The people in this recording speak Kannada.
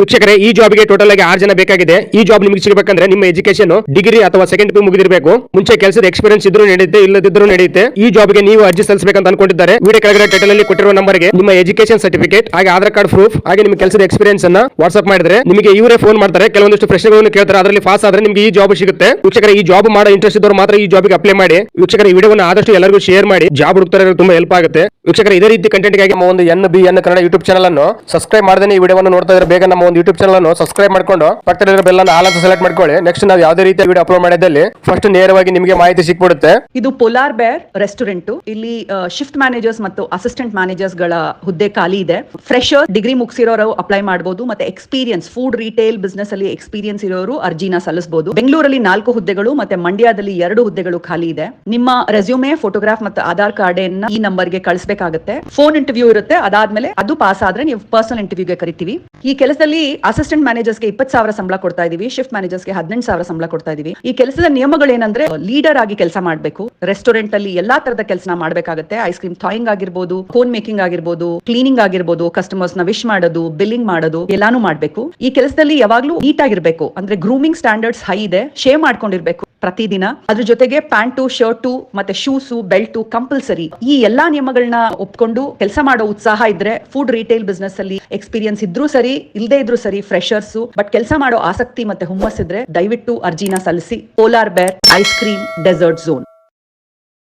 ವೀಕ್ಷಕರೇ, ಈ ಜಾಬ್ಗೆ ಟೋಟಲ್ ಆಗಿ ಆರು ಜನ ಬೇಕಾಗಿದೆ. ಈ ಜಾಬ್ ನಿಮಗೆ ಸಿಗಬೇಕಂದ್ರೆ ನಿಮ್ಮ ಎಜುಕೇಶನ್ ಡಿಗ್ರಿ ಅಥವಾ ಸೆಕೆಂಡ್ ಪಿ ಮುಗಿದಿರಬೇಕು ಮುಂಚೆ ಕೆಲಸದ ಎಕ್ಸ್ಪೀರಿಯನ್ಸ್ ಇದ್ರೂ ನಡೆಯುತ್ತೆ, ಇಲ್ಲದಿದ್ರೂ ನಡೆಯುತ್ತೆ. ಈ ಜಾಬ್ಗೆ ನೀವು ಅರ್ಜಿ ಸಲ್ಲಿಸಬೇಕಂತ ಅನ್ಕೊಂಡಿದ್ದಾರೆ. ವಿಡಿಯೋ ಕೆಳಗಡೆ ಟೈಟಲ್ ಅಲ್ಲಿ ಕೊಟ್ಟಿರುವ ನಂಬರ್ಗೆ ನಿಮ್ಮ ಎಜುಕೇಶನ್ ಸರ್ಟಿಫಿಕೇಟ್ ಹಾಗೆ ಆಧಾರ್ ಕಾರ್ಡ್ ಪ್ರೂಫ್ ಹಾಗೆ ನಿಮ್ಮ ಕೆಲಸದ ಎಕ್ಸ್ಪೀರಿಯನ್ಸ್ ಅನ್ನ ವಾಟ್ಸ್ಆಪ್ ಮಾಡಿದ್ರೆ ನಿಮಗೆ ಇವರೇ ಫೋನ್ ಮಾಡ್ತಾರೆ. ಕೆಲವೊಂದಿಷ್ಟು ಪ್ರಶ್ನೆಗಳನ್ನು ಕೇಳ್ತಾರೆ. ಅದರಲ್ಲಿ ಪಾಸ್ ಆದ್ರೆ ನಿಮಗೆ ಈ ಜಾಬ್ ಸಿಗುತ್ತೆ. ವೀಕ್ಷಕರ, ಈ ಜಾಬ್ ಮಾಡೋ ಇಂಟ್ರೆಸ್ಟ್ ಇದ್ದವರು ಮಾತ್ರ ಈ ಜಾಬ್ಗೆ ಅಪ್ಲೈ ಮಾಡಿ. ವೀಕ್ಷಕರ, ಈ ವಿಡಿಯೋವನ್ನು ಆದಷ್ಟು ಎಲ್ಲರಿಗೂ ಶೇರ್ ಮಾಡಿ. ಜಾಬ್ ಹುಡುಕ್ತಾರೆ ತುಂಬಾ ಹೆಲ್ಪ್ ಆಗುತ್ತೆ. ವೀಕ್ಷಕರ, ಇದೇ ರೀತಿ ಕಂಟೆಂಟ್ಗಾಗಿ ನಮ್ಮ ಒಂದು N B N Kannada YouTube channel ಅನ್ನು ಸಬ್ಸ್ಕ್ರೈಬ್ ಮಾಡದೇ ಈ ವಿಡಿಯೋವನ್ನು ನೋಡ್ತಾ ಇದ್ರೆ ಬೇಗ ನಮ್ಮ ಒಂದು ಯೂಟ್ಯೂಬ್ ಚಾನಲ್ ಅನ್ನು ಸಬ್ಸ್ಕ್ರೈಬ್ ಮಾಡ್ಕೊಂಡು ಪಕ್ಕದಲ್ಲಿರೋ ಬೆಲ್ ಅನ್ನು ಆಲ್ ಅಂತ ಸೆಲೆಕ್ಟ್ ಮಾಡ್ಕೊಳ್ಳಿ. ನೆಕ್ಸ್ಟ್ ನಾವು ಯಾವುದೇ ರೀತಿಯ ವಿಡಿಯೋ ಅಪ್ಲೋಡ್ ಮಾಡಿದಲ್ಲಿ ಫಸ್ಟ್ ನೇರವಾಗಿ ನಿಮಗೆ ಮಾಹಿತಿ ಸಿಕ್ಬಿಡುತ್ತೆ. ಇದು ಪೋಲಾರ್ ಬೇರ್ ರೆಸ್ಟೋರೆಂಟ್ ಇಲ್ಲಿ ಶಿಫ್ಟ್ ಮ್ಯಾನೇಜರ್ಸ್ ಮತ್ತು ಅಸಿಸ್ಟೆಂಟ್ ಮ್ಯಾನೇಜರ್ಸ್ಗಳ ಹುದ್ದೆ ಖಾಲಿ ಇದೆ. ಫ್ರೆಶರ್ ಡಿಗ್ರಿ ಮುಗಿಸಿರೋರು ಅಪ್ಲೈ ಮಾಡಬಹುದು ಮತ್ತೆ ಎಕ್ಸ್ಪೀರಿಯನ್ಸ್ ಫುಡ್ ರಿಟೇಲ್ ಬಿಸ್ನೆಸ್ ಅಲ್ಲಿ ಎಕ್ಸ್ಪೀರಿಯನ್ಸ್ ಇರೋರು ಅರ್ಜಿನ ಸಲ್ಲಿಸಬಹುದು ಬೆಂಗಳೂರಲ್ಲಿ ನಾಲ್ಕು ಹುದ್ದೆಗಳು, ಮತ್ತೆ ಮಂಡ್ಯದಲ್ಲಿ ಎರಡು ಹುದ್ದೆಗಳು ಖಾಲಿ ಇದೆ. ನಿಮ್ಮ ರೆಸ್ಯೂಮೆ ಫೋಟೋಗ್ರಾಫ್ ಮತ್ತು ಆಧಾರ್ ಕಾರ್ಡ್ ಈ ನಂಬರ್ಗೆ ಕಳಿಸಬೇಕಾಗುತ್ತೆ. ಫೋನ್ ಇಂಟರ್ವ್ಯೂ ಇರುತ್ತೆ, ಅದಾದ್ಮೇಲೆ ಅದು ಪಾಸ್ ಆದ್ರೆ ನೀವು ಪರ್ಸನಲ್ ಇಂಟರ್ವ್ಯೂಗೆ ಕರಿತೀವಿ. ಈ ಕೆಲಸದಲ್ಲಿ ಅಸಿಸ್ಟೆಂಟ್ ಮ್ಯಾನೇಜರ್ಸ್ಗೆ ಇಪ್ಪತ್ತು ಸಾವಿರ ಸಂಬಳ ಕೊಡ್ತಾ ಇದೀವಿ ಶಿಫ್ಟ್ ಮ್ಯಾನೇಜರ್ಸ್ಗೆ ಹದಿನೆಂಟು ಸಾವಿರ ಸಂಬಳ ಕೊಡ್ತಾ ಇದೀವಿ. ಈ ಕೆಲಸದ ನಿಯಮಗಳೇನಂದ್ರೆ ಲೀಡರ್ ಆಗಿ ಕೆಲಸ ಮಾಡಬೇಕು. ರೆಸ್ಟೋರೆಂಟ್ ಅಲ್ಲಿ ಎಲ್ಲಾ ತರದ ಕೆಲಸ ಮಾಡಬೇಕಾಗುತ್ತೆ. ಐಸ್ ಕ್ರೀಮ್ ಥಾಯಿಂಗ್ ಆಗಿರ್ಬೋದು ಫೋನ್ ಮೇಕಿಂಗ್ ಆಗಿರ್ಬೋದು ಕ್ಲೀನಿಂಗ್ ಆಗಿರ್ಬೋದು ಕಸ್ಟಮರ್ಸ್ನ ವಿಶ್ ಮಾಡೋದು ಬಿಲ್ಲಿಂಗ್ ಮಾಡೋದು, ಎಲ್ಲಾನು ಮಾಡಬೇಕು. ಈ ಕೆಲಸದಲ್ಲಿ ಯಾವಾಗ್ಲೂ ನೀಟ್ ಆಗಿರ್ಬೇಕು. ಅಂದ್ರೆ ಗ್ರೂಮಿಂಗ್ ಸ್ಟ್ಯಾಂಡರ್ಡ್ಸ್ ಹೈ ಇದೆ ಶೇವ್ ಮಾಡ್ಕೊಂಡಿರ್ಬೇಕು ಪ್ರತಿದಿನ. ಅದ್ರ ಜೊತೆಗೆ ಪ್ಯಾಂಟು ಶರ್ಟು ಮತ್ತೆ ಶೂಸು ಬೆಲ್ಟು ಕಂಪಲ್ಸರಿ ಈ ಎಲ್ಲಾ ನಿಯಮಗಳನ್ನ ಒಪ್ಕೊಂಡು ಕೆಲಸ ಮಾಡೋ ಉತ್ಸಾಹ ಇದ್ರೆ ಫುಡ್ ರಿಟೇಲ್ ಬಿಸ್ನೆಸ್ ಅಲ್ಲಿ ಎಕ್ಸ್ಪೀರಿಯನ್ಸ್ ಇದ್ರೂ ಸರಿ ಇಲ್ಲದೆ ಇದ್ರು ಸರಿ ಫ್ರೆಶರ್ಸ್ ಬಟ್ ಕೆಲಸ ಮಾಡೋ ಆಸಕ್ತಿ ಮತ್ತೆ ಹುಮ್ಮಸ್ಸಿದ್ರೆ ದಯವಿಟ್ಟು ಅರ್ಜಿನ ಸಲ್ಲಿಸಿ. Polar bear ice cream dessert zone